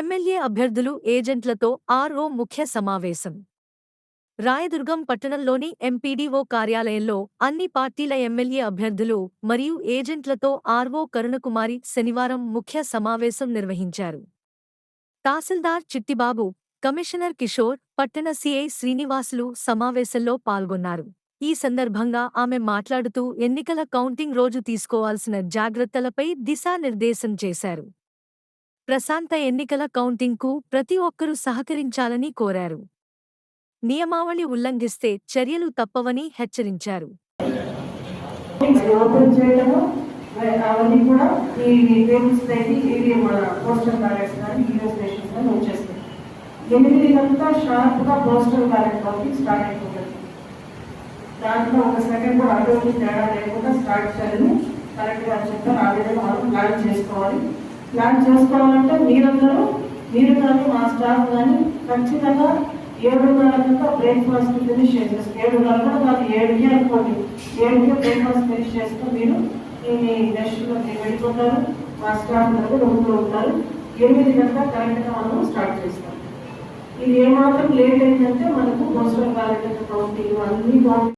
MLA అభ్యర్థులు ఏజెంట్లతో RO ముఖ్య సమావేశం. రాయదుర్గం పట్టణంలోని ఎంపీడీఓ కార్యాలయంలో అన్ని పార్టీల ఎమ్మెల్యే అభ్యర్థులు మరియు ఏజెంట్లతో ఆర్ఓ కరుణకుమారి శనివారం ముఖ్య సమావేశం నిర్వహించారు. తహసీల్దార్ చిట్టిబాబు కమిషనర్ కిషోర్ పట్టణ సీఐ శ్రీనివాసులు సమావేశంలో పాల్గొన్నారు. ఈ సందర్భంగా ఆమె మాట్లాడుతూ ఎన్నికల కౌంటింగ్ రోజు తీసుకోవాల్సిన జాగ్రత్తలపై దిశానిర్దేశం చేశారు. ప్రశాంత ఎన్నికల కౌంటింగ్కు ప్రతి ఒక్కరూ సహకరించాలని కోరారు. నియమావళి ఉల్లంఘిస్తే చర్యలు తప్పవని హెచ్చరించారు. అవన్నీ కూడా ఈ పోస్టల్ బ్యాలెట్స్ కానీ స్టేషన్స్ కానీ ఎనిమిది షార్ప్గా పోస్టల్ బ్యాలెట్ స్టార్ట్ అయిపోతుంది దాంట్లో ఒక సెకండ్ కూడా అటు తేడా లేకుండా స్టార్ట్ చేయాలని కరెక్ట్గా చెప్తాను ఆ విధంగా మనం ప్లాన్ చేసుకోవాలి. ప్లాన్ చేసుకోవాలంటే మీరందరూ మీరు కానీ మా స్టాఫ్ కానీ ఖచ్చితంగా ఏడున్నరకంతా బ్రేక్ఫాస్ట్ ఫినిష్ చేసేస్తాం ఏడున్నర కూడా కాదు ఏడుకి అనుకోండి. ఏడుకే బ్రేక్ఫాస్ట్ ఫినిష్ చేస్తూ మీరు మీ డెస్ట్లో మీరు వెళ్ళిపోతారు. మా స్టాఫ్ దగ్గర రూమ్లో ఉంటారు. ఎనిమిది గంటల కరెక్ట్గా మనం ఇది ఏమాత్రం లేట్ అయిందంటే మనకు పోస్టల్ బ్యాలెట్ కౌంటింగ్ అన్ని బాగుంటాయి.